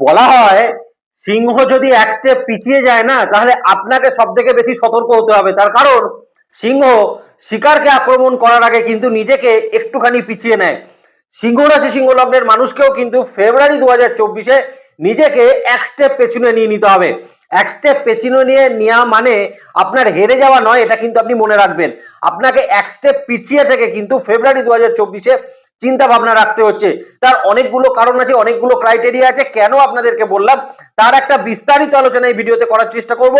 বলা হয় সিংহ যদি এক স্টেপ পিছিয়ে যায় না, তাহলে আপনাকে সব থেকে বেশি সতর্ক হতে হবে। তার কারণ, সিংহ শিকারকে আক্রমণ করার আগে কিন্তু নিজেকে একটুখানি পিছিয়ে নেয়। সিংহ রাশি সিংহ লগ্নের মানুষকেও কিন্তু ফেব্রুয়ারি দু হাজার চব্বিশে নিজেকে এক স্টেপ পেছনে নিয়ে নিতে হবে। এক স্টেপ পেছনে নিয়ে নেওয়া মানে আপনার হেরে যাওয়া নয়, এটা কিন্তু আপনি মনে রাখবেন। আপনাকে এক স্টেপ পিছিয়ে থেকে কিন্তু ফেব্রুয়ারি দু হাজার চব্বিশে চিন্তা ভাবনা রাখতে হচ্ছে। তার অনেকগুলো কারণ আছে, অনেকগুলো ক্রাইটেরিয়া আছে। কেন আপনাদেরকে বললাম? তার একটা বিস্তারিত আলোচনা এই ভিডিওতে করার চেষ্টা করব।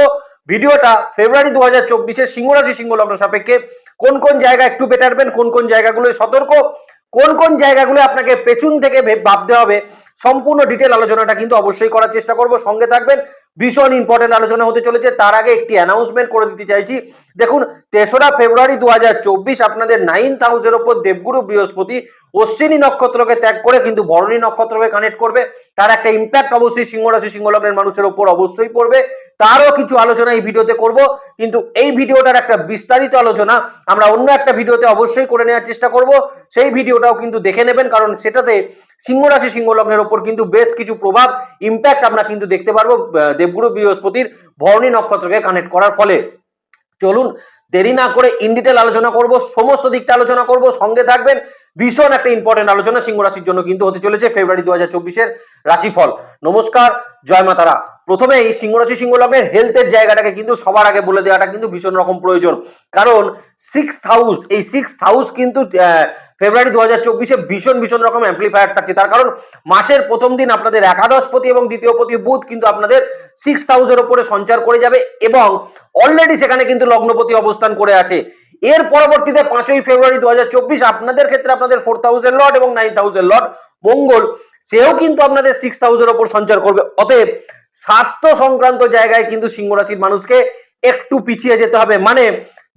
ভিডিওটা ফেব্রুয়ারি দু হাজার চব্বিশে সিংহরাশি সিংহ লগ্ন সাপেক্ষে কোন কোন জায়গা একটু বেটারবেন কোন কোন জায়গাগুলো সতর্ক, কোন কোন জায়গাগুলো আপনাকে পেছন থেকে ভাবতে হবে। সম্পূর্ণ ডিটেল আলোচনাটা কিন্তু অবশ্যই করার চেষ্টা করব। সঙ্গে থাকবেন, ভীষণ ইম্পর্টেন্ট আলোচনা হতে চলেছে। তার আগে একটি অ্যানাউন্সমেন্ট করে দিতে চাইছি। দেখুন, তেসরা ফেব্রুয়ারি দু হাজার চব্বিশ আপনাদের নাইন্থ হাউসের ওপর দেবগুরু বৃহস্পতি অশ্বিনী নক্ষত্রকে ত্যাগ করে কিন্তু ভরণী নক্ষত্রকে কানেক্ট করবে। তার একটা ইম্প্যাক্ট অবশ্যই সিংহ রাশি, সিংহ লগ্নের মানুষের ওপর অবশ্যই পড়বে। তারও কিছু আলোচনা এই ভিডিওতে করব। কিন্তু এই ভিডিওটার একটা বিস্তারিত আলোচনা আমরা অন্য একটা ভিডিওতে অবশ্যই করে নেওয়ার চেষ্টা করব। সেই ভিডিওটাও কিন্তু দেখে নেবেন, কারণ সেটাতে সিংহ রাশি, সিংহ লগ্নের ওপর কিন্তু বেশ কিছু প্রভাব ইম্প্যাক্ট আমরা কিন্তু দেখতে পারব দেবগুরু বৃহস্পতির ভরণী নক্ষত্রকে কানেক্ট করার ফলে। চলুন দেরি না করে ইন ডিটেল আলোচনা করব, সমস্ত দিকটা আলোচনা করব, সঙ্গে থাকবেন। ভীষণ একটা ইম্পর্টেন্ট আলোচনা সিংহ রাশির জন্য কিন্তু হতে চলেছে ফেব্রুয়ারি দু হাজার চব্বিশের রাশিফল। নমস্কার, জয় মাতারা। প্রথমে এই সিংহ রাশি সিংহ লগ্নের হেলথের জায়গাটাকে কিন্তু সবার আগে বলে দেওয়াটা কিন্তু ভীষণ রকম প্রয়োজন। কারণ সিক্স হাউস এই সিক্স হাউস কিন্তু ফেব্রুয়ারি দু হাজার চব্বিশে ভীষণ ভীষণ রকম অ্যাম্পলিফায়ার থাকছে তার কারণ মাসের প্রথম দিন আপনাদের একাদশপতি এবং দ্বিতীয়পতি বুধ কিন্তু আপনাদের সিক্স হাউসের ওপরে সঞ্চার করে যাবে এবং অলরেডি সেখানে কিন্তু লগ্নপতি অবস্থান করে আছে। এর পরবর্তীতে পাঁচই ফেব্রুয়ারি দু হাজার চব্বিশ আপনাদের ক্ষেত্রে আপনাদের ফোর থাউজেন্ড লট এবং নাইন থাউজেন্ড লট মঙ্গল। সেও কিন্তু আপনাদের সিক্স থাউজেন্ড ওপর সঞ্চার করবে। অতএব স্বাস্থ্য সংক্রান্ত জায়গায় কিন্তু সিংহ রাশির মানুষকে একটু পিছিয়ে যেতে হবে। মানে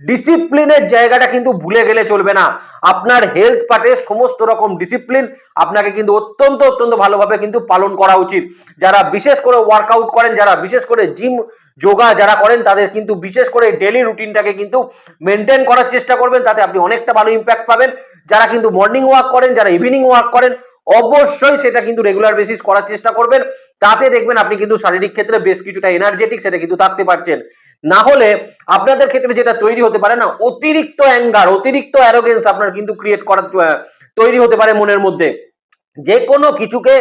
ডিসিপ্লিনের জায়গাটা কিন্তু ভুলে গেলে চলবে না। আপনার হেলথ পার্টে সমস্ত রকম ডিসিপ্লিন আপনাকে কিন্তু অত্যন্ত অত্যন্ত ভালোভাবে কিন্তু পালন করা উচিত। যারা বিশেষ করে ওয়ার্কআউট করেন, যারা বিশেষ করে জিম যোগা যারা করেন, তাদের কিন্তু বিশেষ করে ডেলি রুটিনটাকে কিন্তু মেনটেন করার চেষ্টা করবেন। তাতে আপনি অনেকটা ভালো ইম্প্যাক্ট পাবেন। যারা কিন্তু মর্নিং ওয়াক করেন, যারা ইভিনিং ওয়াক করেন অবশ্যই সেটা কিন্তু রেগুলার বেসিস করার চেষ্টা করবেন। তাতে দেখবেন আপনি কিন্তু শারীরিক ক্ষেত্রে বেশ কিছুটা এনার্জেটিক সেটা কিন্তু থাকতে পারছেন। না হলে আপনাদের ক্ষেত্রে যেটা তৈরি হতে পারে না, অতিরিক্ত অ্যাঙ্গার অতিরিক্ত অ্যারোগেন্স আপনার কিন্তু ক্রিয়েট করা তৈরি হতে পারে মনের মধ্যে। যে কোনো কিছুকে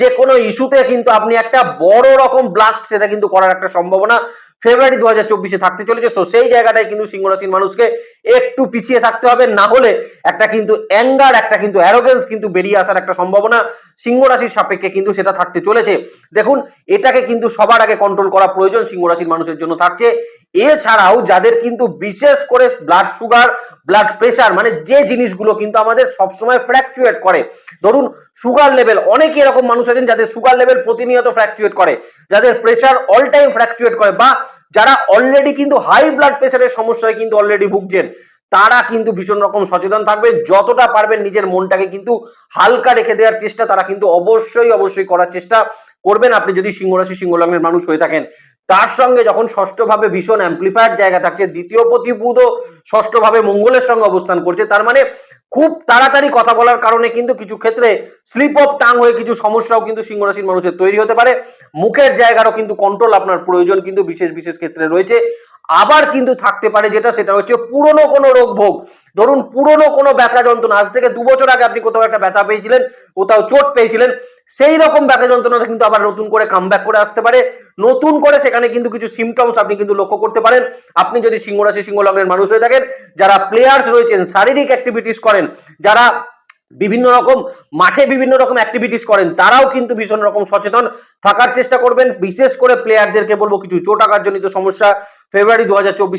যে কোনো ইস্যুতে কিন্তু আপনি একটা বড় রকম ব্লাস্ট সেটা কিন্তু করার একটা সম্ভাবনা ফেব্রুয়ারি দু হাজার চব্বিশে থাকতে চলেছে। সো সেই জায়গাটায় কিন্তু সিংহ রাশির মানুষকে একটু পিছিয়ে থাকতে হবে। না হলে একটা কিন্তু অ্যাঙ্গার একটা কিন্তু অ্যারোগেন্স কিন্তু বেরিয়ে আসার একটা সম্ভাবনা সিংহ রাশির সাপেক্ষে কিন্তু সেটা থাকতে চলেছে। দেখুন, এটাকে কিন্তু সবার আগে কন্ট্রোল করা প্রয়োজন সিংহ রাশির মানুষের জন্য থাকছে। এছাড়াও যাদের কিন্তু বিশেষ করে ব্লাড সুগার ব্লাড প্রেশার মানে যে জিনিসগুলো কিন্তু আমাদের সবসময় ফ্র্যাকচুয়েট করে। ধরুন সুগার লেভেল অনেকে এরকম মানুষ আছেন যাদের সুগার লেভেল প্রতিনিয়ত ফ্র্যাকচুয়েট করে। যাদের প্রেশার অল টাইম ফ্র্যাকচুয়েট করে বা যারা অলরেডি কিন্তু হাই ব্লাড প্রেশারের সমস্যায় কিন্তু অলরেডি ভুগছেন, তারা কিন্তু ভীষণ রকম সচেতন থাকবে। যতটা পারবেন নিজের মনটাকে কিন্তু হালকা রেখে দেওয়ার চেষ্টা, তারা কিন্তু অবশ্যই অবশ্যই করার চেষ্টা করবেন। আপনি যদি সিংহরাশি, সিংহলগ্নের সিংহ লগ্নের মানুষ হয়ে থাকেন তার সঙ্গে যখন ষষ্ঠভাবে ভীষণ অ্যাম্পলিফায়ার জায়গা থাকছে, দ্বিতীয় প্রতিভূত ষষ্ঠভাবে মঙ্গলের সঙ্গে অবস্থান করছে, তার মানে খুব তাড়াতাড়ি কথা বলার কারণে কিন্তু কিছু ক্ষেত্রে স্লিপ অফ টাং হয়ে কিছু সমস্যাও কিন্তু সিংহরাশির মানুষের তৈরি হতে পারে। মুখের জায়গারও কিন্তু কন্ট্রোল আপনার প্রয়োজন কিন্তু বিশেষ বিশেষ ক্ষেত্রে রয়েছে। আবার কিন্তু থাকতে পারে যেটা, সেটা হচ্ছে পুরনো কোনো রোগ ভোগ ধরুন পুরনো কোনো ব্যথা যন্ত্রণা, আজ থেকে দু বছর আগে আপনি কোথাও একটা ব্যথা পেয়েছিলেন, কোথাও চোট পেয়েছিলেন, সেই রকম ব্যথা যন্ত্রণাটা কিন্তু আবার নতুন করে কাম করে আসতে পারে। নতুন করে সেখানে কিন্তু কিছু সিমটমস আপনি কিন্তু লক্ষ্য করতে পারেন। আপনি যদি সিংহ রাশি সিংহ লগ্নের মানুষ হয়ে থাকেন, যারা প্লেয়ার্স রয়েছেন, শারীরিক অ্যাক্টিভিটিস করেন, যারা বিভিন্ন রকম, মাঠে বিভিন্ন রকম অ্যাক্টিভিটিস করেন, তারাও কিন্তু ভীষণ রকম সচেতন থাকার চেষ্টা করবেন। বিশেষ করে প্লেয়ারদেরকে বলব, কিছু চোট আঘাতজনিত সমস্যা ফেব্রুয়ারি দু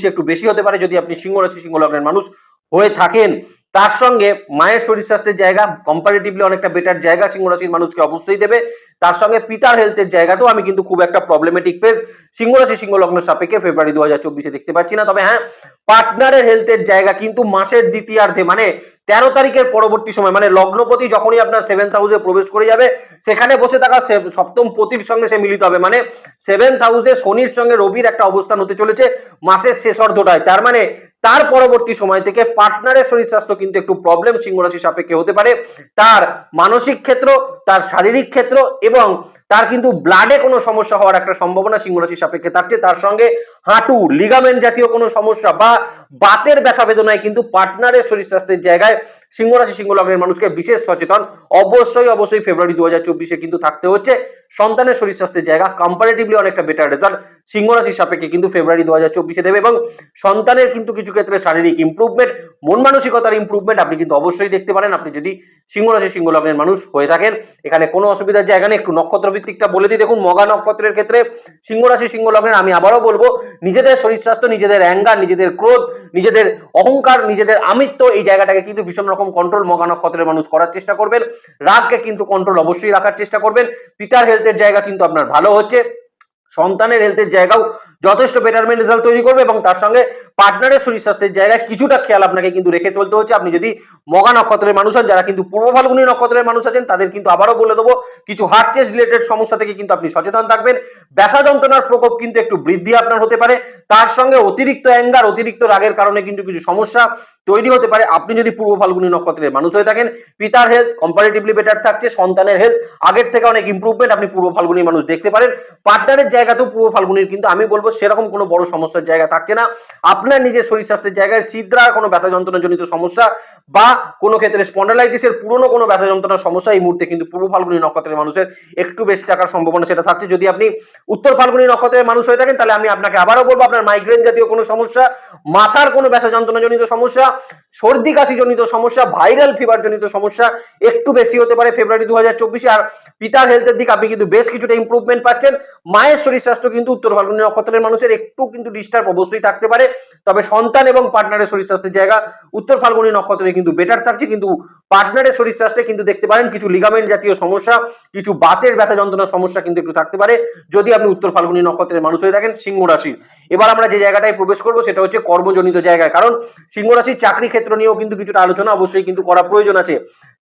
একটু বেশি হতে পারে, যদি আপনি সিংহ রাশি, সিংহ লগ্নের মানুষ হয়ে থাকেন। তার সঙ্গে মায়ের শরীর স্বাস্থ্যের জায়গা কম্পারেটিভলি অনেকটা বেটার জায়গা সিংহ রাশির মানুষকে অবশ্যই দেবে। তার সঙ্গে পিতার হেলথের জায়গাতেও আমি কিন্তু খুব একটা প্রবলেমেটিক পেজ সিংহ রাশি, সিংহ লগ্ন সাপেক্ষে ফেব্রুয়ারি দু হাজার চব্বিশে দেখতে পাচ্ছি না। তবে হ্যাঁ পার্টনারের হেলথের জায়গা কিন্তু মাসের দ্বিতীয়ার্ধে মানে তেরো তারিখের পরবর্তী সময় মানে লগ্নপতি যখনই আপনার সেভেন্থ হাউসে প্রবেশ করে যাবে, সেখানে বসে থাকা সপ্তম পতির সঙ্গে সে মিলিত হবে। মানে সেভেন্থ হাউসে শনির সঙ্গে রবির একটা অবস্থান হতে চলেছে মাসের শেষ অর্ধটায়। তার মানে তার পরবর্তী সময় থেকে পার্টনারের শরীর স্বাস্থ্য কিন্তু একটু প্রবলেম সিংহ রাশি সাপেক্ষে হতে পারে। তার মানসিক ক্ষেত্র, তার শারীরিক ক্ষেত্র এবং তার কিন্তু ব্লাডে কোনো সমস্যা হওয়ার একটা সম্ভাবনা সিংহ রাশির সাপেক্ষে থাকছে তার সঙ্গে হাঁটু লিগামেন্ট জাতীয় কোনো সমস্যা বা বাতের ব্যথা বেদনায় কিন্তু পার্টনারের শরীর স্বাস্থ্যের জায়গায় সিংহ রাশি সিংহ লগ্নের মানুষকে বিশেষ সচেতন। অবশ্যই অবশ্যই ফেব্রুয়ারি দু হাজার চব্বিশে কিন্তু থাকতে হচ্ছে। সন্তানের শরীর স্বাস্থ্যের জায়গা কম্পারেটিভলি অনেকটা বেটার রেজাল্ট সিংহ রাশির সাপেক্ষে কিন্তু ফেব্রুয়ারি দু হাজার চব্বিশে দেবে এবং সন্তানের কিন্তু কিছু ক্ষেত্রে শারীরিক ইমপ্রুভমেন্ট মন মানসিকতার ইমপ্রুভমেন্ট আপনি কিন্তু অবশ্যই দেখতে পারেন। আপনি যদি সিংহ রাশি সিংহ লগ্নের মানুষ হয়ে থাকেন, এখানে কোনো অসুবিধার জায়গা নেই। একটু নক্ষত্র ভিত্তিকটা বলে দিই। দেখুন, মগা নক্ষত্রের ক্ষেত্রে সিংহ রাশি সিংহ লগ্নের, আমি আবারও বলব, নিজেদের শরীর স্বাস্থ্য, নিজেদের অ্যাঙ্গার, নিজেদের ক্রোধ, নিজেদের অহংকার, নিজেদের আমিত্ব, এই জায়গাটাকে কিন্তু ভীষণ রকম কন্ট্রোল মগা নক্ষত্রের মানুষ করার চেষ্টা করবেন। রাগকে কিন্তু কন্ট্রোল অবশ্যই রাখার চেষ্টা করবেন। পিতার হেলথের জায়গা কিন্তু আপনার ভালো হচ্ছে। সন্তানের হেলথের জায়গাও যথেষ্ট বেটারমেন্ট রেজাল্ট তৈরি করবে এবং তার সঙ্গে পার্টনারের শরীর স্বাস্থ্যের জায়গায় কিছুটা খেয়াল আপনাকে কিন্তু রেখে চলতে হচ্ছে। আপনি যদি মগা নক্ষত্রের মানুষ হন, যারা কিন্তু পূর্ব ফাল্গুনী নক্ষত্রের মানুষ আছেন, তাদের কিন্তু আবারও বলে দেবো, কিছু হার্ট চেস্ট রিলেটেড সমস্যা থেকে কিন্তু আপনি সচেতন থাকবেন। ব্যথা যন্ত্রণার প্রকোপ কিন্তু একটু বৃদ্ধি আপনার হতে পারে। তার সঙ্গে অতিরিক্ত অ্যাঙ্গার অতিরিক্ত রাগের কারণে কিন্তু কিছু সমস্যা তৈরি হতে পারে। আপনি যদি পূর্ব ফাল্গুনী নক্ষত্রের মানুষ হয়ে থাকেন, পিতার হেলথ কম্পারেটিভলি বেটার থাকছে, সন্তানের হেলথ আগের থেকে অনেক ইমপ্রুভমেন্ট আপনি পূর্ব ফাল্গুনী মানুষ দেখতে পারেন। পার্টনারের জায়গাতেও পূর্ব ফাল্গুনির কিন্তু আমি বলব সেরকম কোনো বড় সমস্যার জায়গা থাকছে না। আপনার নিজের শরীর স্বাস্থ্যের জায়গায় সিদ্রার কোনো ব্যথা যন্ত্রণা জনিত সমস্যা বা কোনো ক্ষেত্রে স্পন্ডালাইটিসের পুরনো কোনো ব্যথা যন্ত্রণার সমস্যা, এই মুহূর্তে কিন্তু পূর্ব ফাল্গুনী নক্ষত্রের মানুষের একটু বেশি থাকার সম্ভাবনা সেটা থাকছে। যদি আপনি উত্তর ফাল্গুনি নক্ষত্রের মানুষ হয়ে থাকেন, তাহলে আমি আপনাকে আবারও বলব, আপনার মাইগ্রেন জাতীয় কোনো সমস্যা, মাথার কোনো ব্যথা যন্ত্রণা জনিত সমস্যা, সর্দি কাশি জনিত সমস্যা ভাইরাল ফিভার জনিত সমস্যা একটু বেশি হতে পারে ফেব্রুয়ারি দু হাজার চব্বিশে। আর পিতার হেলথের দিক আপনি কিন্তু বেশ কিছুটা ইমপ্রুভমেন্ট পাচ্ছেন। মায়ের শরীর স্বাস্থ্য কিন্তু উত্তর ফাল্গুনী নক্ষত্রের মানুষের একটু কিন্তু ডিস্টার্ব অবশ্যই থাকতে পারে। তবে সন্তান এবং পার্টনারের শরীর স্বাস্থ্যের জায়গা, উত্তর ফাল্গুনী নক্ষত্রে কিন্তু বেটার থাকছে। কিন্তু পার্টনারের শরীর স্বাস্থ্যে কিন্তু দেখতে পারেন কিছু লিগামেন্ট জাতীয় সমস্যা, কিছু বাতের ব্যথা যন্ত্রণার সমস্যা কিন্তু একটু থাকতে পারে। যদি আপনি উত্তর ফাল্গুনী নক্ষত্রের মানুষ হয়ে থাকেন, সিংহ রাশি। এবার আমরা যে জায়গাটায় প্রবেশ করব, সেটা হচ্ছে কর্মজনিত জায়গায়। কারণ সিংহ রাশির চাকরি ক্ষেত্র নিয়েও কিন্তু কিছুটা আলোচনা অবশ্যই কিন্তু করা প্রয়োজন আছে।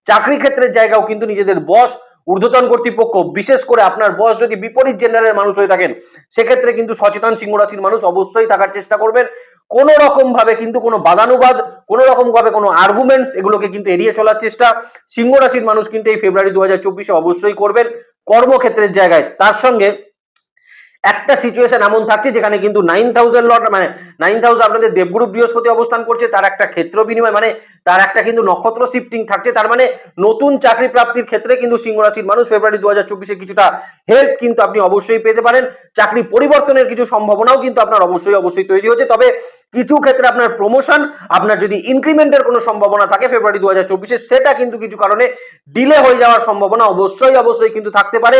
চাকরি ক্ষেত্রের জায়গাও কিন্তু নিজেদের বস ঊর্ধ্বতন কর্তৃপক্ষ, বিশেষ করে আপনার বয়স যদি বিপরীত জেন্ডারের মানুষ হয়ে থাকেন, সেক্ষেত্রে কিন্তু সচেতন সিংহ রাশির মানুষ অবশ্যই থাকার চেষ্টা করবেন। কোন রকম ভাবে কিন্তু কোনো বাদানুবাদ, কোন রকম ভাবে কোনো আর্গুমেন্টস এগুলোকে কিন্তু এড়িয়ে চলার চেষ্টা। সিংহ রাশির মানুষ কিন্তু এই ফেব্রুয়ারি দু অবশ্যই করবেন। কর্মক্ষেত্রের জায়গায় তার সঙ্গে একটা সিচুয়েশন এমন থাকছে যেখানে কিন্তু নাইন থাউজেন্ড লট মানে নাইন থাউজেন্ড আপনাদের দেবগুরু বৃহস্পতি অবস্থান করছে, তার একটা ক্ষেত্র বিনিময় মানে তার একটা কিন্তু নক্ষত্র শিফটিং থাকছে, তার মানে নতুন চাকরি প্রাপ্তির ক্ষেত্রে কিন্তু সিংহ রাশির মানুষ ফেব্রুয়ারি দু হাজার চব্বিশে কিছুটা হেল্প কিন্তু আপনি অবশ্যই পেতে পারেন। চাকরি পরিবর্তনের কিছু সম্ভাবনাও কিন্তু আপনার অবশ্যই অবশ্যই তৈরি হচ্ছে। তবে কিছু ক্ষেত্রে আপনার প্রমোশন আপনার যদি ইনক্রিমেন্টের কোনো সম্ভাবনা থাকে ফেব্রুয়ারি দু হাজার চব্বিশে, সেটা কিন্তু কিছু কারণে ডিলে হয়ে যাওয়ার সম্ভাবনা অবশ্যই অবশ্যই কিন্তু থাকতে পারে।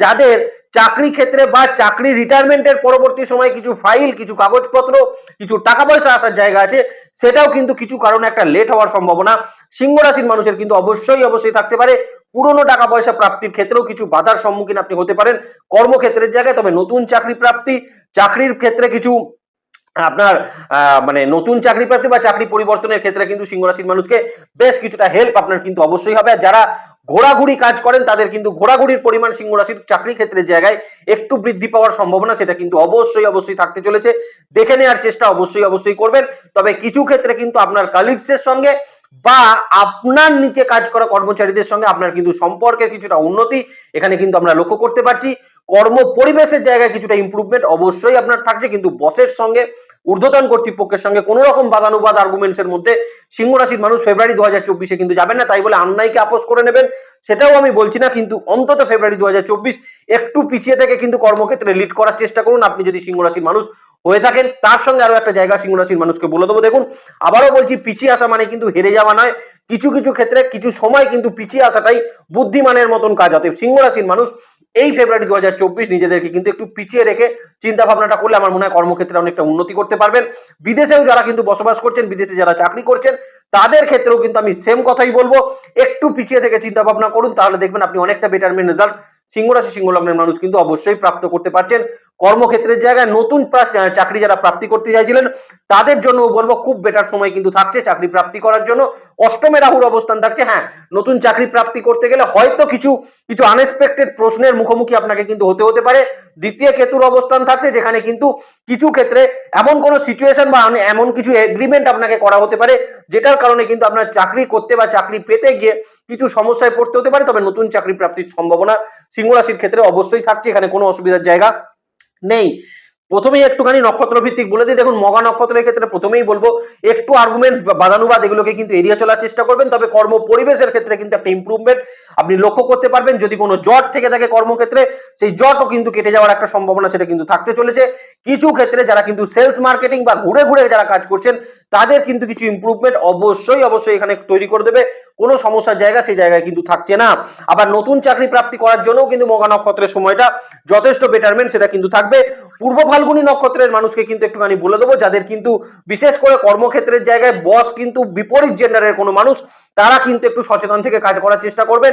যাদের চাকরি ক্ষেত্রে বা চাকরি রিটায়ারমেন্টের পরবর্তী সময় কিছু ফাইল কিছু কাগজপত্র, কিছু টাকা পয়সা আসার জায়গা আছে, সেটাও কিন্তু কিছু কারণে একটা লেট হওয়ার সম্ভাবনা। সিংহ রাশির মানুষের কিন্তু অবশ্যই অবশ্যই থাকতে পারে। পুরনো টাকা পয়সা প্রাপ্তির ক্ষেত্রেও কিছু বাধার সম্মুখীন আপনি হতে পারেন। কর্মক্ষেত্রের জায়গায়, তবে নতুন চাকরি প্রাপ্তি, চাকরির ক্ষেত্রে কিছু, আপনার মানে নতুন চাকরি প্রাপ্তি বা চাকরি পরিবর্তনের ক্ষেত্রে কিন্তু সিংহ রাশির মানুষকে বেশ কিছুটা হেল্প আপনার কিন্তু অবশ্যই হবে। আর যারা ঘোরাঘুরি কাজ করেন, তাদের কিন্তু ঘোরাঘুরির পরিমাণ সিংহ রাশির চাকরি ক্ষেত্রের জায়গায় একটু বৃদ্ধি পাওয়ার সম্ভাবনা, সেটা কিন্তু অবশ্যই অবশ্যই থাকতে চলেছে। দেখে নেওয়ার চেষ্টা অবশ্যই অবশ্যই করবেন। তবে কিছু ক্ষেত্রে কিন্তু আপনার কালিগসের সঙ্গে বা আপনার নিচে কাজ করা কর্মচারীদের সঙ্গে আপনার কিন্তু সম্পর্কের কিছুটা উন্নতি, এখানে কিন্তু আমরা লক্ষ্য করতে পারছি। কর্ম পরিবেশের জায়গায় কিছুটা ইমপ্রুভমেন্ট অবশ্যই আপনার থাকছে, কিন্তু বসের সঙ্গে ঊর্ধ্বতন কর্তৃপক্ষের সঙ্গে কোন রকম বাদানুবাদ আর্গুমেন্টস এর মধ্যে সিংহ রাশির মানুষ ফেব্রুয়ারি দু হাজার চব্বিশে কিন্তু যাবেন না, তাই বলে অন্যায়কে আপোষ করে নেবেন। সেটাও আমি বলছি না, কিন্তু অন্তত ফেব্রুয়ারি দু হাজার চব্বিশ একটু পিছিয়ে থেকে কিন্তু কর্মক্ষেত্রে লিড করার চেষ্টা করুন। আপনি যদি সিংহ রাশির মানুষ হয়ে থাকেন, তার সঙ্গে আরও একটা জায়গা সিংহ রাশির মানুষকে বলে দেবো। দেখুন, আবারও বলছি, পিছিয়ে আসা মানে কিন্তু হেরে যাওয়া নয়। কিছু কিছু ক্ষেত্রে কিছু সময় কিন্তু পিছিয়ে আসাটাই বুদ্ধিমানের মতন কাজ। অতএব সিংহ রাশির মানুষ এই ফেব্রুয়ারি দু হাজার চব্বিশ নিজেদেরকে কিন্তু একটু পিছিয়ে রেখে চিন্তা ভাবনাটা করলে আমার মনে হয় কর্মক্ষেত্রে অনেকটা উন্নতি করতে পারবেন। বিদেশেও যারা কিন্তু বসবাস করছেন, বিদেশে যারা চাকরি করছেন, তাদের ক্ষেত্রেও কিন্তু আমি সেম কথাই বলব। একটু পিছিয়ে থেকে চিন্তা ভাবনা করুন, তাহলে দেখবেন আপনি অনেকটা বেটারমেন্ট রেজাল্ট সিংহ রাশি সিংহ লগ্নের মানুষ কিন্তু অবশ্যই প্রাপ্ত করতে পারছেন। কর্মক্ষেত্রের জায়গায় নতুন চাকরি যারা প্রাপ্তি করতে চাইছিলেন, তাদের জন্য বলব খুব বেটার সময় কিন্তু থাকছে চাকরি প্রাপ্তি করার জন্য। অষ্টমে রাহুর অবস্থান থাকছে হ্যাঁ নতুন চাকরি প্রাপ্তি করতে গেলে হয়তো কিছু কিছু আনএক্সপেক্টেড প্রশ্নের মুখোমুখি আপনাকে কিন্তু হতে হতে পারে। দ্বিতীয় কেতুর অবস্থান থাকছে, যেখানে কিন্তু কিছু ক্ষেত্রে এমন কোনো সিচুয়েশন বা এমন কিছু এগ্রিমেন্ট আপনাকে করা হতে পারে, যেটার কারণে কিন্তু আপনার চাকরি করতে বা চাকরি পেতে গিয়ে কিছু সমস্যায় পড়তে হতে পারে। তবে নতুন চাকরি প্রাপ্তির সম্ভাবনা সিংহ রাশির ক্ষেত্রে অবশ্যই থাকছে, এখানে কোনো অসুবিধার জায়গা নেই। প্রথমেই একটুখানি নক্ষত্র ভিত্তিক বলে দিই। দেখুন, মগা নক্ষত্রের ক্ষেত্রে প্রথমেই বলব, একটু আর্গুমেন্ট বাদানুবাদ এগুলোকে কিন্তু এড়িয়ে চলার চেষ্টা করবেন, তবে কর্ম পরিবেশের ক্ষেত্রে কিন্তু একটা ইমপ্রুভমেন্ট আপনি লক্ষ্য করতে পারবেন। যদি কোনো জট থেকে থাকে কর্মক্ষেত্রে, সেই জটও কিন্তু কেটে যাওয়ার একটা সম্ভাবনা সেটা কিন্তু থাকতে চলেছে। কিছু ক্ষেত্রে যারা কিন্তু সেলস মার্কেটিং বা ঘুরে ঘুরে যারা কাজ করছেন, তাদের কিন্তু কিছু ইমপ্রুভমেন্ট অবশ্যই অবশ্যই এখানে তৈরি করে দেবে। কোনো সমস্যার জায়গা সেই জায়গায় কিন্তু থাকছে না। আবার নতুন চাকরি প্রাপ্তি করার জন্যও কিন্তু মগা নক্ষত্রের সময়টা যথেষ্ট বেটারমেন্ট সেটা কিন্তু থাকবে। পূর্ব ফাল্গুনী নক্ষত্রের মানুষকে কিন্তু একটুখানি বলে দেবো, যাদের কিন্তু বিশেষ করে কর্মক্ষেত্রের জায়গায় বস কিন্তু বিপরীত জেন্ডারের কোনো মানুষ, তারা কিন্তু একটু সচেতন থেকে কাজ করার চেষ্টা করবেন।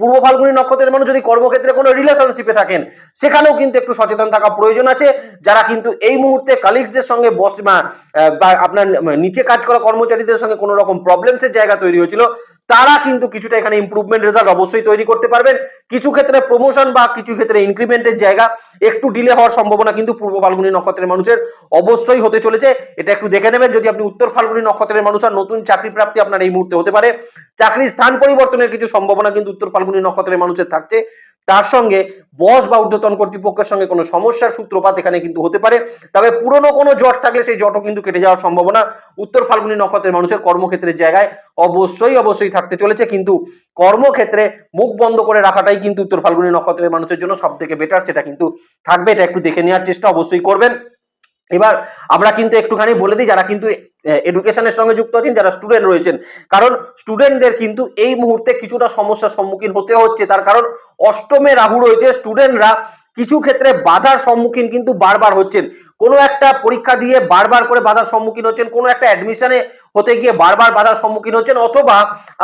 পূর্ব ফাল্গুনী নক্ষত্রের মানুষ যদি কর্মক্ষেত্রে কোনো রিলেশনশিপে থাকেন, সেখানেও কিন্তু একটু সচেতন থাকা প্রয়োজন আছে। যারা কিন্তু এই মুহূর্তে কালিগসদের সঙ্গে বস বা আপনার নিচে কাজ করা কর্মচারীদের সঙ্গে কোনো রকম প্রবলেমসের জায়গা তৈরি হয়েছিল তারা কিন্তু কিছুটা এখানে ইম্প্রুভমেন্ট রেজাল্ট অবশ্যই তৈরি করতে পারবেন। কিছু ক্ষেত্রে প্রমোশন বা কিছু ক্ষেত্রে ইনক্রিমেন্টের জায়গা একটু ডিলে হওয়ার সম্ভাবনা কিন্তু পূর্ব ফাল্গুনি নক্ষত্রের মানুষের অবশ্যই হতে চলেছে। এটা একটু দেখে নেবেন, যদি আপনি উত্তর ফাল্গুনি নক্ষত্রের মানুষ আর নতুন চাকরি প্রাপ্তি আপনার এই মুহূর্তে হতে পারে। চাকরির স্থান পরিবর্তনের কিছু সম্ভাবনা কিন্তু উত্তর ফাল্গুনি নক্ষত্রের মানুষের থাকছে। তার সঙ্গে বস বা ঊর্ধ্বতন কর্তৃপক্ষের সঙ্গে কোনো সমস্যার সূত্রপাত এখানে কিন্তু হতে পারে। তবে পুরনো কোনো জট থাকলে সেই জটও কিন্তু কেটে যাওয়ার সম্ভাবনা উত্তর ফাল্গুনি নক্ষত্রের মানুষের কর্মক্ষেত্রের জায়গায় অবশ্যই অবশ্যই থাকতে চলেছে। কিন্তু কর্মক্ষেত্রে মুখ বন্ধ করে রাখাটাই কিন্তু উত্তর ফাল্গুনি নক্ষত্রের মানুষের জন্য সব থেকে বেটার সেটা কিন্তু থাকবে। এটা একটু দেখে নেওয়ার চেষ্টা অবশ্যই করবেন। এবার আমরা কিন্তু একটুখানি বলে দিই, যারা কিন্তু এডুকেশনের সঙ্গে যুক্ত আছেন, যারা স্টুডেন্ট রয়েছেন। কারণ স্টুডেন্টদের কিন্তু এই মুহূর্তে কিছুটা সমস্যার সম্মুখীন হতে হচ্ছে। তার কারণ অষ্টমে রাহু রয়েছে স্টুডেন্টরা কিছু ক্ষেত্রে বাধার সম্মুখীন কিন্তু বারবার হচ্ছেন। কোনো একটা পরীক্ষা দিয়ে বারবার করে বাধার সম্মুখীন হচ্ছেন, কোনো একটা অ্যাডমিশনে হতে গিয়ে বারবার বাধার সম্মুখীন হচ্ছেন, অথবা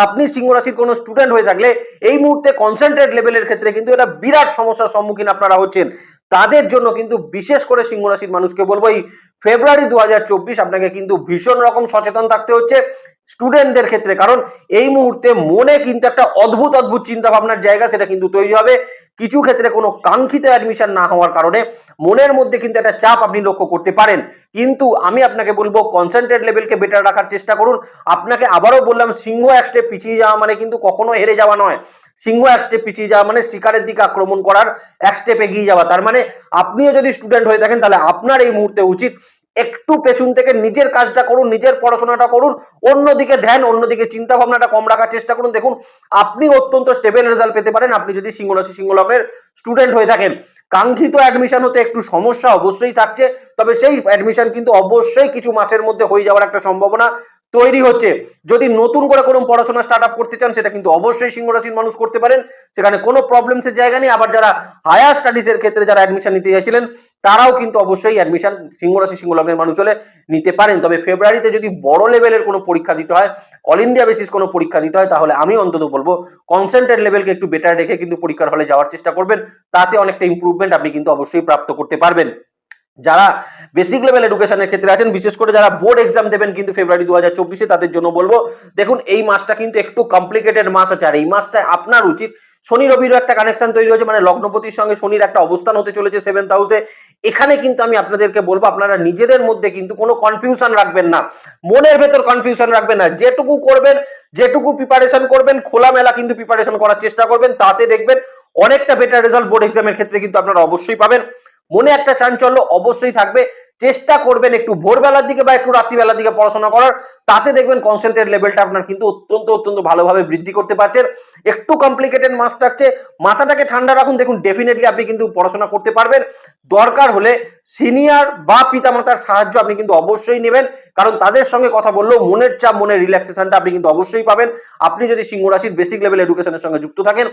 আপনি সিংহ রাশির কোনো স্টুডেন্ট হয়ে থাকলে এই মুহূর্তে কনসেন্ট্রেট লেভেলের ক্ষেত্রে কিন্তু এটা বিরাট সমস্যার সম্মুখীন আপনারা হচ্ছেন। তাদের জন্য কিন্তু বিশেষ করে সিংহ রাশির মানুষকে বলব, এই ফেব্রুয়ারি দু হাজার চব্বিশ আপনাকে কিন্তু ভীষণ রকম সচেতন থাকতে হচ্ছে। স্টুডেন্টদের ক্ষেত্রে, কারণ এই মুহূর্তে মনে কিন্তু একটা অদ্ভুত অদ্ভুত চিন্তা ভাবনার জায়গা সেটা কিন্তু তৈরি হবে। কিছু ক্ষেত্রে কোনো কাঙ্ক্ষিত অ্যাডমিশন না হওয়ার কারণে মনের মধ্যে কিন্তু একটা চাপ আপনি লক্ষ্য করতে পারেন। কিন্তু আমি আপনাকে বলব কনসেন্ট্রেট লেভেলকে বেটার রাখার চেষ্টা করুন। আপনাকে আবারও বললাম, সিংহ এক স্টেপ পিছিয়ে যাওয়া মানে কিন্তু কখনো হেরে যাওয়া নয়। সিংহ এক স্টেপ পিছিয়ে যাওয়া মানে শিকারের দিকে আক্রমণ করার এক স্টেপ এগিয়ে যাওয়া। তার মানে আপনিও যদি স্টুডেন্ট হয়ে থাকেন, তাহলে আপনার এই মুহূর্তে উচিত একটু পেছন থেকে নিজের কাজটা করুন, নিজের পড়াশোনাটা করুন, অন্যদিকে ধ্যান, অন্যদিকে চিন্তা ভাবনাটা কম রাখার চেষ্টা করুন। দেখুন, আপনি অত্যন্ত স্টেবল রেজাল্ট পেতে পারেন। আপনি যদি সিংহ রাশি সিংহ লগ্নের স্টুডেন্ট হয়ে থাকেন, কাঙ্ক্ষিত অ্যাডমিশন হতে একটু সমস্যা অবশ্যই থাকছে, তবে সেই অ্যাডমিশন কিন্তু অবশ্যই কিছু মাসের মধ্যে হয়ে যাওয়ার একটা সম্ভাবনা তৈরি হচ্ছে। যদি নতুন করে কোনো পড়াশোনা স্টার্ট আপ করতে চান, সেটা কিন্তু অবশ্যই সিংহ রাশির মানুষ করতে পারেন। সেখানে কোনো প্রবলেমসের জায়গা নেই। আবার যারা হায়ার স্টাডিজের ক্ষেত্রে যারা অ্যাডমিশন নিতে চাইছিলেন তারাও কিন্তু অবশ্যই অ্যাডমিশন সিংহ রাশি সিংহ লগ্নের মানুষ হলে নিতে পারেন। তবে ফেব্রুয়ারিতে যদি বড় লেভেলের কোনো পরীক্ষা দিতে হয় অল ইন্ডিয়া বেসিস কোনো পরীক্ষা দিতে হয়, তাহলে আমি অন্তত বলব কনসেন্ট্রেট লেভেলকে একটু বেটার রেখে কিন্তু পরীক্ষার হলে যাওয়ার চেষ্টা করবেন। তাতে অনেকটা ইমপ্রুভমেন্ট আপনি কিন্তু অবশ্যই প্রাপ্ত করতে পারবেন। যারা বেসিক লেভেল এডুকেশনের ক্ষেত্রে আছেন, বিশেষ করে যারা বোর্ড এক্সাম দেবেন কিন্তু ফেব্রুয়ারি দু হাজার চব্বিশে, তাদের জন্য বলব, দেখুন এই মাসটা কিন্তু একটু কমপ্লিকেটেড মাস আছে। আর এই মাসটা আপনার উচিত শনি রবিরও একটা কানেকশন তৈরি হয়েছে মানে লগ্নপতির সঙ্গে শনির একটা অবস্থান হতে চলেছে সেভেন্থ হাউসে এখানে কিন্তু আমি আপনাদেরকে বলব, আপনারা নিজেদের মধ্যে কিন্তু কোনো কনফিউশন রাখবেন না। মনের ভেতর কনফিউশন রাখবেন না। যেটুকু করবেন, যেটুকু প্রিপারেশন করবেন, খোলামেলা কিন্তু প্রিপারেশন করার চেষ্টা করবেন, তাতে দেখবেন অনেকটা বেটার রেজাল্ট বোর্ড এক্সামের ক্ষেত্রে কিন্তু আপনারা অবশ্যই পাবেন। মনে একটা চাঞ্চল্য অবশ্যই থাকবে চেষ্টা করবেন একটু ভোরবেলার দিকে বা একটু রাত্রিবেলার দিকে পড়াশোনা করার, তাতে দেখবেন কনসেন্ট্রেট লেভেলটা আপনার কিন্তু অত্যন্ত অত্যন্ত ভালোভাবে বৃদ্ধি করতে পারছেন একটু কমপ্লিকেটেড মাস থাকছে, মাথাটাকে ঠান্ডা রাখুন, দেখুন ডেফিনেটলি আপনি কিন্তু পড়াশোনা করতে পারবেন। দরকার হলে সিনিয়র বা পিতামাতার সাহায্য আপনি কিন্তু অবশ্যই নেবেন, কারণ তাদের সঙ্গে কথা বললেও মনের চাপ, মনের রিল্যাক্সেশনটা আপনি কিন্তু অবশ্যই পাবেন। আপনি যদি সিংহ রাশির বেসিক লেভেল এডুকেশনের সঙ্গে যুক্ত থাকেন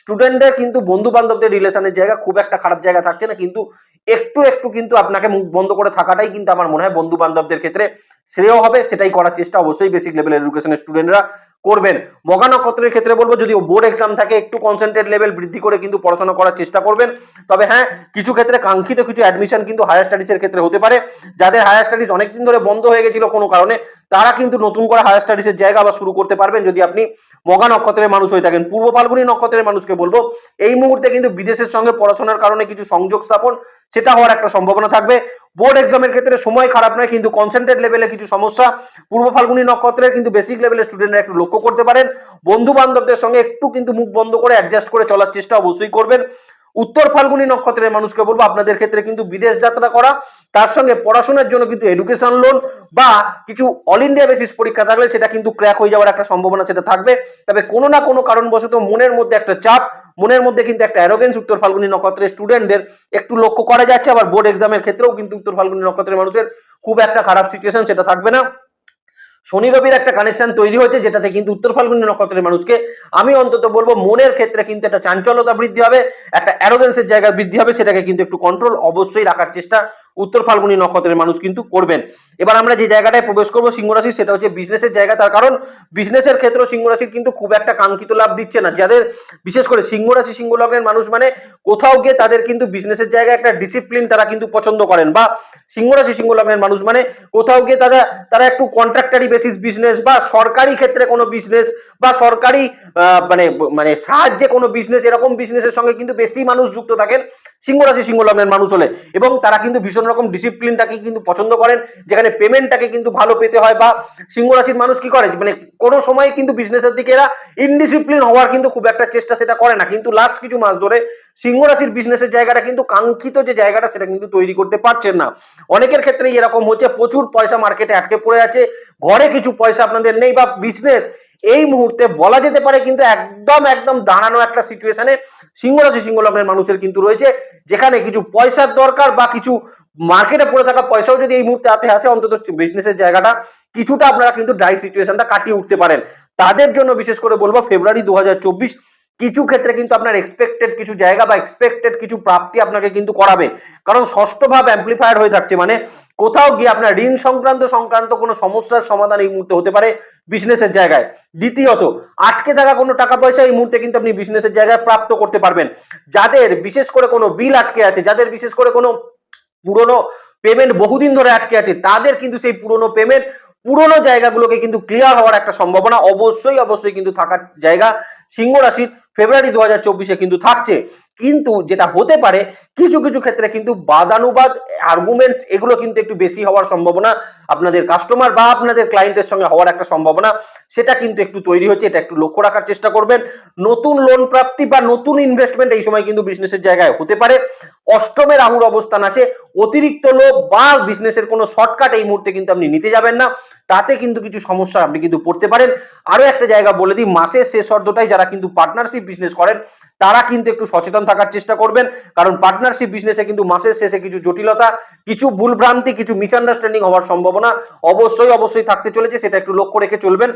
স্টুডেন্টদের কিন্তু বন্ধু বান্ধবদের রিলেশনের জায়গা খুব একটা খারাপ জায়গা থাকছে না, কিন্তু একটু একটু কিন্তু আপনাকে মুখ বন্ধ করে থাকাটাই কিন্তু আমার মনে হয় বন্ধু বান্ধবদের ক্ষেত্রে শ্রেয় হবে, সেটাই করার চেষ্টা অবশ্যই বেসিক লেভেল এডুকেশনের স্টুডেন্টরা করবেন। মগা নক্ষত্রের ক্ষেত্রে বলব, যদি বোর্ড এক্সাম থাকে, একটু কনসেন্ট্রেট লেভেল বৃদ্ধি করে কিন্তু পড়াশোনা করার চেষ্টা করবেন। তবে হ্যাঁ কিছু ক্ষেত্রে কাঙ্ক্ষিত কিছু অ্যাডমিশন কিন্তু হায়ার স্টাডিজের ক্ষেত্রে হতে পারে। যাদের হায়ার স্টাডিজ অনেকদিন ধরে বন্ধ হয়ে গেছিল কোনো কারণে, তারা কিন্তু নতুন করে হায়ার স্টাডিজের জায়গা আবার শুরু করতে পারবেন। যদি আপনি মগা নক্ষত্রের মানুষ হয়ে থাকেন, পূর্ব ফাল্গুনী নক্ষত্রের মানুষকে বলব, এই মুহূর্তে কিন্তু বিদেশের সঙ্গে পড়াশোনার কারণে কিছু সংযোগ স্থাপন, সেটা হওয়ার একটা সম্ভাবনা থাকবে। বোর্ড এক্সামের ক্ষেত্রে সময় খারাপ নয়, কিন্তু কনসেন্ট্রেট লেভেলে কিছু সমস্যা। পূর্ব ফাল্গুনি নক্ষত্রের কিন্তু বেসিক লেভেলের স্টুডেন্টরা একটু লক্ষ্য করতে পারেন। বন্ধু বান্ধবদের সঙ্গে একটু কিন্তু মুখ বন্ধ করে অ্যাডজাস্ট করে চলার চেষ্টা অবশ্যই করবেন। উত্তর ফাল্গুনি নক্ষত্রের মানুষকে বলব, আপনাদের ক্ষেত্রে কিন্তু বিদেশ যাত্রা করা, তার সঙ্গে পড়াশোনার জন্য কিন্তু এডুকেশন লোন বা কিছু অল ইন্ডিয়া বেসিস পরীক্ষা থাকলে সেটা কিন্তু ক্র্যাক হয়ে যাওয়ার একটা সম্ভাবনা সেটা থাকবে। তবে কোনো না কোনো কারণবশত মনের মধ্যে একটা চাপ, মনের মধ্যে কিন্তু একটা অ্যারোগেন্স উত্তর ফাল্গুনি নক্ষত্রের স্টুডেন্টদের একটু লক্ষ্য করা যাচ্ছে, আবার বোর্ড এক্সামের ক্ষেত্রেও কিন্তু উত্তর ফাল্গুনি নক্ষত্রের মানুষের খুব একটা খারাপ সিচুয়েশন সেটা থাকবে না। শনি রবির একটা কানেকশন তৈরি হয়েছে, যেটাতে কিন্তু উত্তর ফাল্গুনী নক্ষত্রের মানুষকে আমি অন্তত বলব, মনের ক্ষেত্রে কিন্তু একটা চাঞ্চলতা বৃদ্ধি হবে, একটা অ্যারোগেন্সের জায়গা বৃদ্ধি হবে, সেটাকে কিন্তু একটু কন্ট্রোল অবশ্যই রাখার চেষ্টা উত্তর ফাল্গুনী নক্ষত্রের মানুষ কিন্তু করবেন। এবার আমরা যে জায়গাটায় প্রবেশ করব সিংহ রাশি সেটা হচ্ছে বিজনেসের জায়গা। তার কারণ বিজনেসের ক্ষেত্রে সিংহ রাশির কিন্তু খুব একটা কাঙ্ক্ষিত লাভ দিচ্ছে না। যাদের বিশেষ করে সিংহ রাশি সিংহ লগ্নের মানুষ মানে কোথাও গিয়ে তাদের কিন্তু বিজনেসের জায়গায় একটা ডিসিপ্লিন তারা কিন্তু পছন্দ করেন বা সিংহ রাশি সিংহ লগ্নের মানুষ মানে কোথাও গিয়ে তারা তারা একটু কন্ট্রাক্টারি বেসিস বিজনেস বা সরকারি ক্ষেত্রে কোনো বিজনেস বা সরকারি মানে মানে সাহায্যে কোনো বিজনেস এরকম বিজনেসের সঙ্গে কিন্তু বেশি মানুষ যুক্ত থাকেন সিংহ রাশি সিংহ লগ্নের মানুষ হলে। এবং তারা কিন্তু ভীষণ রকম ডিসিপ্লিনটাকে কিন্তু পছন্দ করেন, যেখানে পেমেন্টটাকে কিন্তু ভালো পেতে হয় বা সিংহ রাশির মানুষ কি করে? মানে কোনো সময় কিন্তু বিজনেসের দিকে এরা ইনডিসিপ্লিন হওয়ার কিন্তু খুব একটা চেষ্টা সেটা করে না। কিন্তু লাস্ট কিছু মাস ধরে সিংহ রাশির বিজনেসের জায়গাটা কিন্তু কাঙ্ক্ষিত যে জায়গাটা সেটা কিন্তু তৈরি করতে পারছেন না। অনেকের ক্ষেত্রেই এরকম হচ্ছে, প্রচুর পয়সা মার্কেটে আটকে পড়ে আছে, ঘরে কিছু পয়সা আপনাদের নেই বা বিজনেস এই মুহূর্তে বলা যেতে পারে কিন্তু একদম একদম দাঁড়ানো একটা সিচুয়েশনে সিংহরাশি সিংহলগ্নের মানুষের কিন্তু রয়েছে, যেখানে কিছু পয়সার দরকার বা কিছু মার্কেটে পড়ে থাকা পয়সাও যদি এই মুহূর্তে হাতে আসে, অন্তত বিজনেসের জায়গাটা, কিছুটা আপনারা কিন্তু ড্রাই সিচুয়েশনটা কাটিয়ে উঠতে পারেন। তাদের জন্য বিশেষ করে বলব ফেব্রুয়ারি দু হাজার চব্বিশ কিছু ক্ষেত্রে কিন্তু আপনার এক্সপেক্টেড কিছু জায়গা বা এক্সপেক্টেড কিছু প্রাপ্তি আপনাকে কিন্তু করাবে। কারণ ষষ্ঠ ভাব অ্যাম্পলিফায়ার হয়ে থাকছে মানে কোথাও গিয়ে আপনার ঋণ সংক্রান্ত সংক্রান্ত কোনো সমস্যার সমাধান এই মুহূর্তে হতে পারে বিজনেসের জায়গায়। দ্বিতীয়ত, আটকে থাকা কোনো টাকা পয়সা এই মুহূর্তে কিন্তু আপনি বিজনেসের জায়গায় প্রাপ্ত করতে পারবেন। যাদের বিশেষ করে কোনো বিল আটকে আছে, যাদের বিশেষ করে কোনো পুরনো পেমেন্ট বহুদিন ধরে আটকে আছে, তাদের কিন্তু সেই পুরনো পেমেন্ট পুরনো জায়গাগুলোকে কিন্তু ক্লিয়ার হওয়ার একটা সম্ভাবনা অবশ্যই অবশ্যই কিন্তু থাকার জায়গা। সিংহ রাশির ফেব্রুয়ারি দু হাজার চব্বিশে কিন্তু থাকছে। কিন্তু যেটা হতে পারে, কিছু কিছু ক্ষেত্রে কিন্তু বাদানুবাদ আর্গুমেন্ট এগুলো কিন্তু একটু বেশি হওয়ার সম্ভাবনা আপনাদের কাস্টমার বা আপনাদের ক্লায়েন্টের সঙ্গে হওয়ার একটা সম্ভাবনা, সেটা কিন্তু একটু তৈরি হচ্ছে, এটা একটু লক্ষ্য রাখার চেষ্টা করবেন। নতুন লোন প্রাপ্তি বা নতুন ইনভেস্টমেন্ট এই সময় কিন্তু বিজনেসের জায়গায় হতে পারে। অষ্টমের রাহুর অবস্থান আছে, অতিরিক্ত লোভ বা বিজনেসের কোনো শর্টকাট এই মুহূর্তে কিন্তু আপনি নিতে যাবেন না। তাতে কিন্তু কিছু সমস্যা আপনি কিন্তু পড়তে পারেন। আরও একটা জায়গা বলে দিই, মাসের শেষ অর্ধটাই যারা কিন্তু পার্টনারশিপ বিজনেস করেন, তারা কিন্তু একটু সচেতন থাকার চেষ্টা করবেন। কারণ পার্টনারশিপ বিজনেসে কিন্তু মাসের শেষে কিছু জটিলতা, কিছু ভুলভ্রান্তি, কিছু মিসআন্ডারস্ট্যান্ডিং হওয়ার সম্ভাবনা অবশ্যই অবশ্যই থাকতে চলেছে, সেটা একটু লক্ষ্য রেখে চলবেন।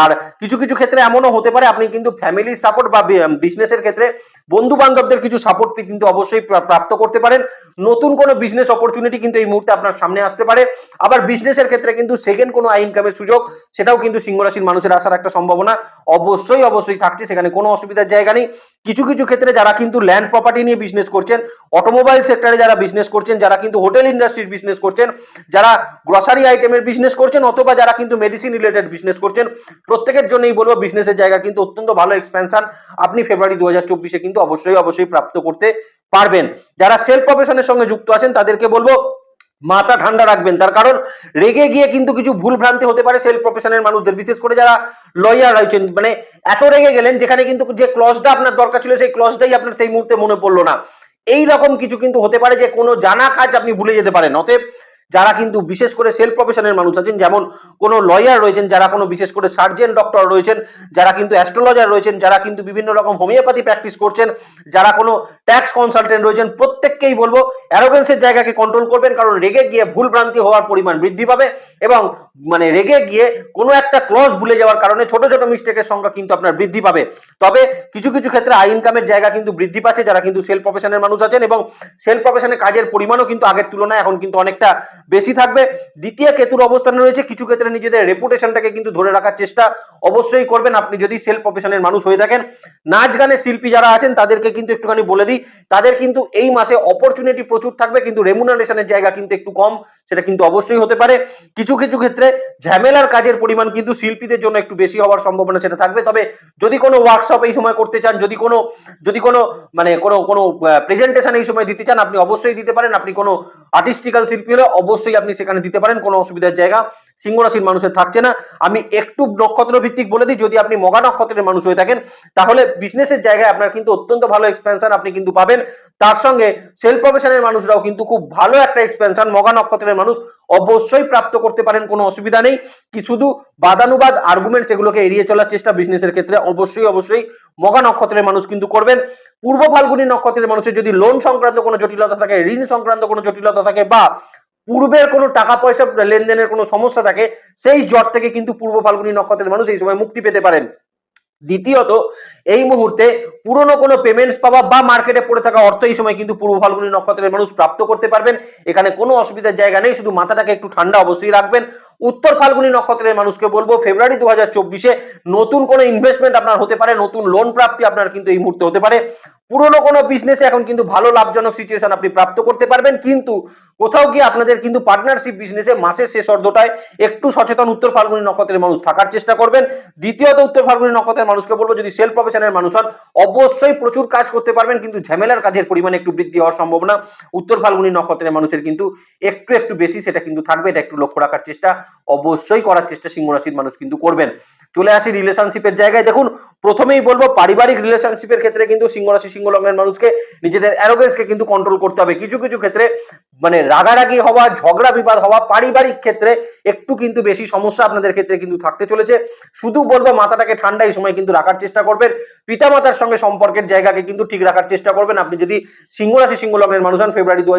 আর কিছু কিছু ক্ষেত্রে এমনও হতে পারে, আপনি কিন্তু ফ্যামিলি সাপোর্ট বা বিজনেসের ক্ষেত্রে বন্ধু বান্ধবদের কিছু সাপোর্ট কিন্তু অবশ্যই প্রাপ্ত করতে পারেন। নতুন কোনো বিজনেস অপরচুনিটি কিন্তু এই মুহূর্তে আপনার সামনে আসতে পারে। আবার বিজনেসের ক্ষেত্রে কিন্তু সেকেন্ড কোনো আই ইনকামের সুযোগ, সেটাও কিন্তু সিংহ রাশির মানুষের আসার একটা সম্ভাবনা অবশ্যই অবশ্যই থাকছে। সেখানে কোনো অসুবিধার জায়গা নেই। কিছু কিছু ক্ষেত্রে যারা কিন্তু ল্যান্ড প্রপার্টি নিয়ে বিজনেস করছেন অটোমোবাইল সেক্টরে যারা বিজনেস করছেন, যারা কিন্তু হোটেল ইন্ডাস্ট্রির বিজনেস করছেন, যারা গ্রসারি আইটেমের বিজনেস করছেন, অথবা যারা কিন্তু মেডিসিন রিলেটেড বিজনেস করছেন, প্রত্যেকের জন্যই বলব বিজনেসের জায়গা কিন্তু অত্যন্ত ভালো এক্সপেনশন আপনি ফেব্রুয়ারি দু চব্বিশে কিন্তু অবশ্যই অবশ্যই প্রাপ্ত করতে পারবেন। যারা সেলফ প্রফেশনের সঙ্গে যুক্ত আছেন, তাদেরকে বলব, মাথা ঠান্ডা রাখবেন। তার কারণ, রেগে গিয়ে কিন্তু কিছু ভুল ভ্রান্তি হতে পারে সেলফ প্রফেশনের মানুষদের। বিশেষ করে যারা লয়ার রয়েছেন মানে এত রেগে গেলেন, যেখানে কিন্তু যে ক্লসটা আপনার দরকার ছিল, সেই ক্লসটাই আপনার সেই মুহূর্তে মনে পড়ল না। এই রকম কিছু কিন্তু হতে পারে যে কোনো জানা কাজ আপনি ভুলে যেতে পারেন। অতএব যারা কিন্তু বিশেষ করে সেলফ প্রফেশনের মানুষ আছেন, যেমন কোনো লয়ার রয়েছেন, যারা কোনো বিশেষ করে সার্জেন ডক্টর রয়েছেন, যারা কিন্তু অ্যাস্ট্রোলজার রয়েছেন, যারা কিন্তু বিভিন্ন রকম হোমিওপ্যাথি প্র্যাকটিস করছেন, যারা কোনো ট্যাক্স কনসালটেন্ট রয়েছেন প্রত্যেককেই বলব অ্যারোগেন্সের জায়গাকে কন্ট্রোল করবেন, কারণ রেগে গিয়ে ভুল ভ্রান্তি হওয়ার পরিমাণ বৃদ্ধি পাবে এবং মানে রেগে গিয়ে কোনো একটা ক্লজ ভুলে যাওয়ার কারণে ছোট ছোট মিস্টেকের সংখ্যা কিন্তু আপনার বৃদ্ধি পাবে। তবে কিছু কিছু ক্ষেত্রে আই ইনকামের জায়গা কিন্তু বৃদ্ধি পাচ্ছে, যারা কিন্তু সেলফ প্রফেশনের মানুষ আছেন এবং সেলফ প্রফেশনে কাজের পরিমাণও কিন্তু আগের তুলনায় এখন কিন্তু অনেকটা বেশি থাকবে। দ্বিতীয় কেতুর অবস্থানে রয়েছে, কিছু ক্ষেত্রে নিজেদের রেপুটেশনটাকে কিন্তু ধরে রাখার চেষ্টা অবশ্যই করবেন। আপনি যদি সেলফ প্রফেশনের মানুষ হয়ে থাকেন, নাচ গানের শিল্পী যারা আছেন, তাদেরকে কিন্তু একটুখানি বলে দিই, তাদের কিন্তু এই মাসে অপরচুনিটি প্রচুর থাকবে, কিন্তু রেমুনারেশনের জায়গা কিন্তু একটু কম, সেটা কিন্তু অবশ্যই হতে পারে। কিছু কিছু ক্ষেত্রে ঝামেলার কাজের পরিমাণ কিন্তু শিল্পীদের জন্য একটু বেশি হওয়ার সম্ভাবনা সেটা থাকবে। তবে যদি কোনো ওয়ার্কশপ এই সময় করতে চান, যদি কোনো যদি কোনো মানে কোনো কোনো প্রেজেন্টেশন এই সময় দিতে চান, আপনি অবশ্যই দিতে পারেন। আপনি কোনো আর্টিস্টিক্যাল শিল্পী হলে অবশ্যই আপনি সেখানে দিতে পারেন, কোনো অসুবিধার জায়গা সিংহ রাশির মানুষের থাকছে না। আমি একটু নক্ষত্র ভিত্তিক বলে দিই, যদি আপনি মগা নক্ষত্রের মানুষ হয়ে থাকেন, তাহলে বিজনেসের জায়গায় আপনার কিন্তু অত্যন্ত ভালো এক্সপেনশন আপনি কিন্তু পাবেন। তার সঙ্গে সেলফ প্রফেশনের মানুষরাও কিন্তু খুব ভালো একটা এক্সপেনশন মগা নক্ষত্রের মানুষ অবশ্যই প্রাপ্ত করতে পারেন, কোনো অসুবিধা নেই। কি শুধু বাদানুবাদ আর্গুমেন্ট সেগুলোকে এড়িয়ে চলার চেষ্টা বিজনেসের ক্ষেত্রে অবশ্যই অবশ্যই মগা নক্ষত্রের মানুষ কিন্তু করবেন। পূর্ব ফাল্গুনী নক্ষত্রের মানুষের যদি লোন সংক্রান্ত কোনো জটিলতা থাকে, ঋণ সংক্রান্ত কোনো জটিলতা থাকে বা পূর্বের কোনো টাকা পয়সা লেনদেনের কোনো সমস্যা থাকে, সেই জট থেকে কিন্তু পূর্ব ফাল্গুনি নক্ষত্রের মানুষ এই সময় মুক্তি পেতে পারেন। দ্বিতীয়ত, এই মুহূর্তে পুরনো কোনো পেমেন্টস পাওয়া বা মার্কেটে পড়ে থাকা অর্থ এই সময় কিন্তু পূর্ব ফাল্গুনী নক্ষত্রের মানুষ প্রাপ্ত করতে পারবেন। এখানে কোনো অসুবিধার জায়গা নেই, শুধু মাথাটাকে একটু ঠান্ডা অবশ্যই রাখবেন। উত্তর ফাল্গুনি নক্ষত্রের মানুষকে বলব, ফেব্রুয়ারি দু হাজার চব্বিশে নতুন কোনো ইনভেস্টমেন্ট আপনার হতে পারে, নতুন লোন প্রাপ্তি আপনার কিন্তু এই মুহূর্তে হতে পারে। পুরনো কোনো বিজনেসে এখন কিন্তু ভালো লাভজনক সিচুয়েশন আপনি প্রাপ্ত করতে পারবেন, কিন্তু কোথাও গিয়ে আপনাদের কিন্তু পার্টনারশিপ বিজনেসে মাসের শেষ অর্ধটায় একটু সচেতন উত্তর ফাল্গুনি নক্ষত্রের মানুষ থাকার চেষ্টা করবেন। দ্বিতীয়ত উত্তর ফাল্গুনি নক্ষত্রের মানুষকে বলব, যদি সেলফ প্রফেশনের মানুষ হন, অবশ্যই প্রচুর কাজ করতে পারবেন, কিন্তু ঝামেলার কাজের পরিমাণ একটু বৃদ্ধি হওয়ার সম্ভাবনা উত্তর ফাল্গুনি নক্ষত্রের মানুষের কিন্তু একটু একটু বেশি, সেটা কিন্তু থাকবে, এটা একটু লক্ষ্য রাখার চেষ্টা। অবশ্যই করার চেষ্টা সিংহ রাশির মানুষ কিন্তু করবেন। চলে আসি রিলেশনশিপের জায়গায়। দেখুন, প্রথমেই বলব, পারিবারিক রিলেশনশিপের ক্ষেত্রে কিন্তু সিংহ রাশি সিংহ লগ্নের মানুষকে নিজেদের অ্যারোগেন্সকে কিন্তু কন্ট্রোল করতে হবে। কিছু কিছু ক্ষেত্রে মানে রাগারাগি হওয়া, ঝগড়া বিবাদ হওয়া, পারিবারিক ক্ষেত্রে একটু কিন্তু বেশি সমস্যা আপনাদের ক্ষেত্রে কিন্তু থাকতে চলেছে। শুধু বলব, মাথাটাকে ঠান্ডা এই সময় কিন্তু রাখার চেষ্টা করবেন। পিতামাতার সঙ্গে সম্পর্কের জায়গাকে কিন্তু ঠিক রাখার চেষ্টা করবেন। আপনি যদি সিংহ রাশি সিংহ লগ্নের মানুষ হন, ফেব্রুয়ারি দু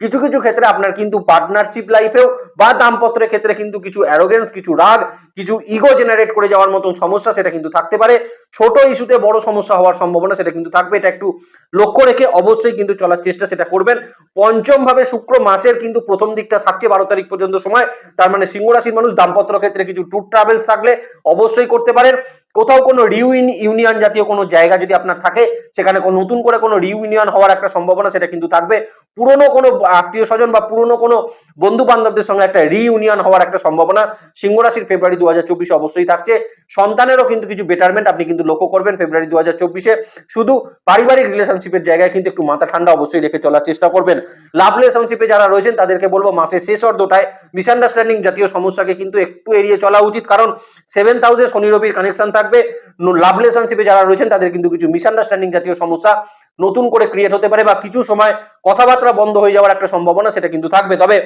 কিছু কিছু ক্ষেত্রে আপনার কিন্তু পার্টনারশিপ লাইফেও বা দাম্পত্যের ক্ষেত্রে কিন্তু কিছু অ্যারোগেন্স কিছু রাগ, কিছু ইগো জেনারেট করে যাওয়ার মতন সমস্যা সেটা কিন্তু থাকতে পারে। ছোট ইস্যুতে বড় সমস্যা হওয়ার সম্ভাবনা সেটা কিন্তু থাকবে। এটা একটু লক্ষ্য রেখে অবশ্যই কিন্তু চলার চেষ্টা সেটা করবেন। পঞ্চম ভাবে শুক্র মাসের কিন্তু প্রথম দিকটা থাকছে বারো তারিখ পর্যন্ত সময়। তার মানে সিংহ রাশির মানুষ দাম্পত্য ক্ষেত্রে কিছু ট্যুর ট্রাভেলস থাকলে অবশ্যই করতে পারেন। কোথাও কোনো রিউইন ইউনিয়ন জাতীয় কোনো জায়গা যদি আপনার থাকে, সেখানে কোনো নতুন করে কোনো রিউনিয়ন হওয়ার একটা সম্ভাবনা সেটা কিন্তু থাকবে। পুরনো কোনো আত্মীয় স্বজন বা পুরনো কোনো বন্ধু বান্ধবদের সঙ্গে একটা রিউনিয়ন হওয়ার একটা সম্ভাবনা সিংহ রাশির ফেব্রুয়ারি দু হাজার চব্বিশে অবশ্যই থাকছে। সন্তানেরও কিন্তু কিছু বেটারমেন্ট আপনি কিন্তু লক্ষ্য করবেন ফেব্রুয়ারি দু হাজার চব্বিশে। শুধু পারিবারিক রিলেশনশিপের জায়গায় কিন্তু একটু মাথা ঠান্ডা অবশ্যই রেখে চলার চেষ্টা করবেন। লাভ রিলেশনশিপে যারা রয়েছেন, তাদেরকে বলব মাসের শেষ অর্ধটায় মিসআন্ডারস্ট্যান্ডিং জাতীয় সমস্যাকে কিন্তু একটু এড়িয়ে চলা উচিত। কারণ সেভেন হাউসে শনি রবির কানেকশন থাকবে। লাভ রিলেশনশিপে যারা রয়েছেন, তাদের কিন্তু কিছু মিসআন্ডারস্ট্যান্ডিং জাতীয় সমস্যা নতুন করে ক্রিয়েট হতে পারে বা কিছু সময় কথাবার্তা বন্ধ হয়ে যাওয়ার একটা সম্ভাবনা সেটা কিন্তু থাকবে। তবে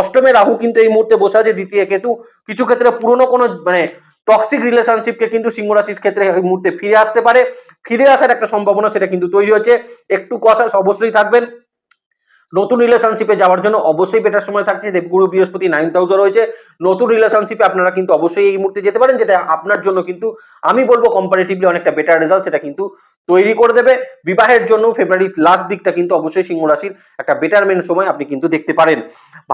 অষ্টমে রাহু কিন্তু এই মুহূর্তে বসে আছে, দ্বিতীয় কেতু। কিছু ক্ষেত্রে পুরনো কোনো মানে টক্সিক রিলেশনশিপকে কিন্তু সিংহ রাশির ক্ষেত্রে এই মুহূর্তে ফিরে আসতে পারে। ফিরে আসার একটা সম্ভাবনা সেটা কিন্তু তৈরি হচ্ছে। একটু কষাস অবশ্যই থাকবেন। নতুন রিলেশনশিপে যাওয়ার জন্য অবশ্যই বেটার সময় থাকছে। দেবগুরু বৃহস্পতি নাইন হাউসে রয়েছে। নতুন রিলেশনশিপে আপনারা কিন্তু অবশ্যই এই মুহূর্তে যেতে পারেন, যেটা আপনার জন্য কিন্তু, আমি বলব কম্পারেটিভলি অনেকটা বেটার রেজাল্ট সেটা কিন্তু তৈরি করে দেবে। বিবাহের জন্য ফেব্রুয়ারি লাস্ট দিকটা কিন্তু অবশ্যই সিংহ রাশির একটা বেটারমেন্ট সময় আপনি কিন্তু দেখতে পারেন।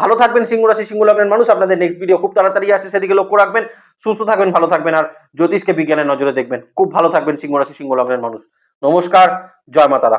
ভালো থাকবেন সিংহ রাশি, সিংহ লগ্নের মানুষ। আপনাদের নেক্সট ভিডিও খুব তাড়াতাড়ি আসে, সেদিকে লক্ষ্য রাখবেন। সুস্থ থাকবেন, ভালো থাকবেন। আর জ্যোতিষকে বিজ্ঞানের নজরে দেখবেন। খুব ভালো থাকবেন সিংহ রাশি, সিংহ লগ্নের মানুষ। নমস্কার, জয় মাতারা